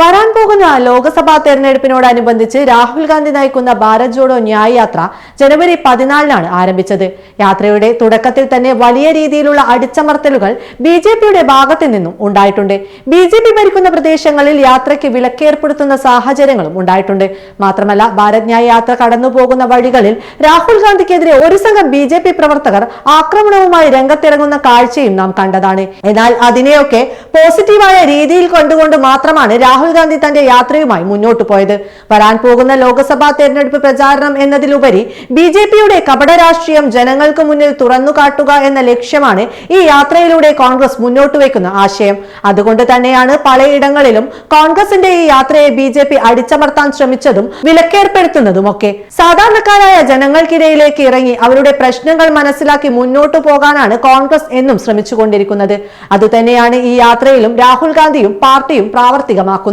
വരാൻ പോകുന്ന ലോക്സഭാ തെരഞ്ഞെടുപ്പിനോടനുബന്ധിച്ച് രാഹുൽ ഗാന്ധി നയിക്കുന്ന ഭാരത് ജോഡോ ന്യായ് യാത്ര ജനുവരി പതിനാലിനാണ് ആരംഭിച്ചത്. യാത്രയുടെ തുടക്കത്തിൽ തന്നെ വലിയ രീതിയിലുള്ള അടിച്ചമർത്തലുകൾ ബി ജെ പിയുടെ ഭാഗത്തു നിന്നും ഉണ്ടായിട്ടുണ്ട്. ബി ജെ പി ഭരിക്കുന്ന പ്രദേശങ്ങളിൽ യാത്രയ്ക്ക് വിലക്കേർപ്പെടുത്തുന്ന സാഹചര്യങ്ങളും ഉണ്ടായിട്ടുണ്ട്. മാത്രമല്ല ഭാരത് ന്യായ് യാത്ര കടന്നുപോകുന്ന വഴികളിൽ രാഹുൽ ഗാന്ധിക്കെതിരെ ഒരു സംഘം ബി ജെ പി പ്രവർത്തകർ ആക്രമണവുമായി രംഗത്തിറങ്ങുന്ന കാഴ്ചയും നാം കണ്ടതാണ്. എന്നാൽ അതിനെയൊക്കെ പോസിറ്റീവായ രീതിയിൽ കണ്ടുകൊണ്ട് മാത്രമാണ് രാഹുൽ ഗാന്ധി തന്റെ യാത്രയുമായി മുന്നോട്ടു പോയത്. വരാൻ പോകുന്ന ലോക്സഭാ തെരഞ്ഞെടുപ്പ് പ്രചാരണം എന്നതിലുപരി ബി ജെ പിയുടെ കപട രാഷ്ട്രീയം ജനങ്ങൾക്ക് മുന്നിൽ തുറന്നു കാട്ടുക എന്ന ലക്ഷ്യമാണ് ഈ യാത്രയിലൂടെ കോൺഗ്രസ് മുന്നോട്ട് വയ്ക്കുന്ന ആശയം. അതുകൊണ്ട് തന്നെയാണ് പലയിടങ്ങളിലും കോൺഗ്രസിന്റെ ഈ യാത്രയെ ബി ജെ പി അടിച്ചമർത്താൻ ശ്രമിച്ചതും വിലക്കേർപ്പെടുത്തുന്നതുമൊക്കെ. സാധാരണക്കാരായ ജനങ്ങൾക്കിടയിലേക്ക് ഇറങ്ങി അവരുടെ പ്രശ്നങ്ങൾ മനസ്സിലാക്കി മുന്നോട്ട് പോകാനാണ് കോൺഗ്രസ് എന്നും ശ്രമിച്ചുകൊണ്ടിരിക്കുന്നത്. അതുതന്നെയാണ് ഈ യാത്രയിലും രാഹുൽ ഗാന്ധിയും പാർട്ടിയും പ്രാവർത്തികമാക്കുന്നതും.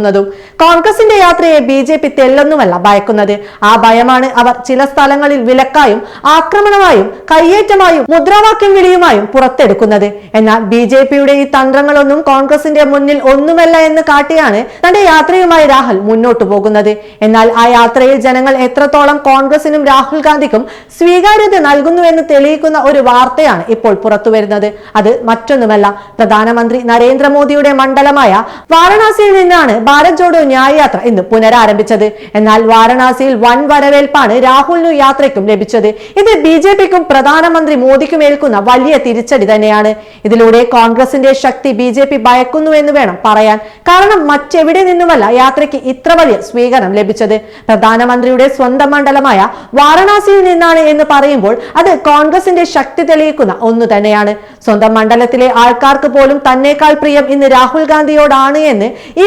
കോൺഗ്രസിന്റെ യാത്രയെ ബി ജെ പി തെല്ലൊന്നുമല്ല ഭയക്കുന്നത്. ആ ഭയമാണ് അവർ ചില സ്ഥലങ്ങളിൽ വിലക്കായും ആക്രമണമായും കയ്യേറ്റമായും മുദ്രാവാക്യം വിളിയുമായും പുറത്തെടുക്കുന്നത്. എന്നാൽ ബി ജെ പിയുടെ ഈ തന്ത്രങ്ങളൊന്നും കോൺഗ്രസിന്റെ മുന്നിൽ ഒന്നുമല്ല എന്ന് കാട്ടിയാണ് തന്റെ യാത്രയുമായി രാഹുൽ മുന്നോട്ടു പോകുന്നത്. എന്നാൽ ആ യാത്രയിൽ ജനങ്ങൾ എത്രത്തോളം കോൺഗ്രസിനും രാഹുൽ ഗാന്ധിക്കും സ്വീകാര്യത നൽകുന്നു എന്ന് തെളിയിക്കുന്ന ഒരു വാർത്തയാണ് ഇപ്പോൾ പുറത്തുവരുന്നത്. അത് മറ്റൊന്നുമല്ല. പ്രധാനമന്ത്രി നരേന്ദ്രമോദിയുടെ മണ്ഡലമായ വാരണാസിയിൽ നിന്നാണ് ഭാരത് ജോഡോ ന്യായയാത്ര ഇന്ന് പുനരാരംഭിച്ചത്. എന്നാൽ വാരണാസിയിൽ വൻ വരവേൽപ്പാണ് രാഹുലിനു യാത്രയ്ക്കും ലഭിച്ചത്. ഇത് ബി ജെ പിക്കും പ്രധാനമന്ത്രി മോദിക്കും ഏൽക്കുന്ന വലിയ തിരിച്ചടി തന്നെയാണ്. ഇതിലൂടെ കോൺഗ്രസിന്റെ ശക്തി ബി ജെ പി ഭയക്കുന്നു എന്ന് വേണം പറയാൻ. കാരണം മറ്റെവിടെ നിന്നുമല്ല യാത്രയ്ക്ക് ഇത്ര വലിയ സ്വീകരണം ലഭിച്ചത്. പ്രധാനമന്ത്രിയുടെ സ്വന്തം മണ്ഡലമായ വാരണാസിയിൽ നിന്നാണ് എന്ന് പറയുമ്പോൾ അത് കോൺഗ്രസിന്റെ ശക്തി തെളിയിക്കുന്ന ഒന്നു തന്നെയാണ്. സ്വന്തം മണ്ഡലത്തിലെ ആൾക്കാർക്ക് പോലും തന്നെക്കാൾ പ്രിയം ഇന്ന് രാഹുൽ ഗാന്ധിയോടാണ് എന്ന് ഈ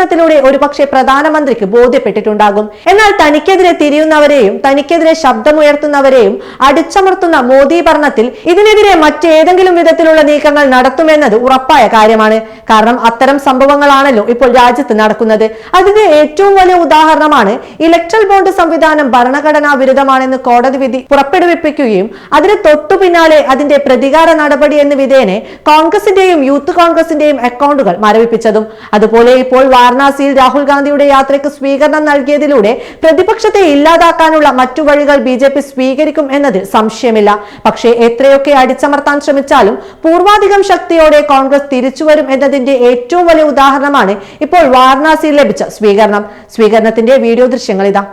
സ്വീകരണത്തിലൂടെ ഒരുപക്ഷെ പ്രധാനമന്ത്രിക്ക് ബോധ്യപ്പെട്ടിട്ടുണ്ടാകും. എന്നാൽ തനിക്കെതിരെ തിരിയുന്നവരെയും തനിക്കെതിരെ ശബ്ദമുയർത്തുന്നവരെയും അടിച്ചമർത്തുന്ന മോദി ഭരണത്തിൽ ഇതിനെതിരെ മറ്റേതെങ്കിലും വിധത്തിലുള്ള നീക്കങ്ങൾ നടത്തുമെന്നത് ഉറപ്പായ കാര്യമാണ്. കാരണം അത്തരം സംഭവങ്ങളാണല്ലോ ഇപ്പോൾ രാജ്യത്ത് നടക്കുന്നത്. അതിന്റെ ഏറ്റവും വലിയ ഉദാഹരണമാണ് ഇലക്ട്രൽ ബോണ്ട് സംവിധാനം ഭരണഘടനാ വിരുദ്ധമാണെന്ന് കോടതി വിധി പുറപ്പെടുവിപ്പിക്കുകയും അതിന് തൊട്ടു പിന്നാലെ അതിന്റെ പ്രതികാര നടപടി എന്ന വിധേനെ കോൺഗ്രസിന്റെയും യൂത്ത് കോൺഗ്രസിന്റെയും അക്കൗണ്ടുകൾ മരവിപ്പിച്ചതും. അതുപോലെ ഇപ്പോൾ വാരണാസിയിൽ രാഹുൽ ഗാന്ധിയുടെ യാത്രയ്ക്ക് സ്വീകരണം നൽകിയതിലൂടെ പ്രതിപക്ഷത്തെ ഇല്ലാതാക്കാനുള്ള മറ്റു വഴികൾ ബി ജെ പി സ്വീകരിക്കും എന്നതിൽ സംശയമില്ല. പക്ഷേ എത്രയൊക്കെ അടിച്ചമർത്താൻ ശ്രമിച്ചാലും പൂർവാധികം ശക്തിയോടെ കോൺഗ്രസ് തിരിച്ചുവരും എന്നതിന്റെ ഏറ്റവും വലിയ ഉദാഹരണമാണ് ഇപ്പോൾ വാരണാസിയിൽ ലഭിച്ച സ്വീകരണം. സ്വീകരണത്തിന്റെ വീഡിയോ ദൃശ്യങ്ങൾ ഇതാ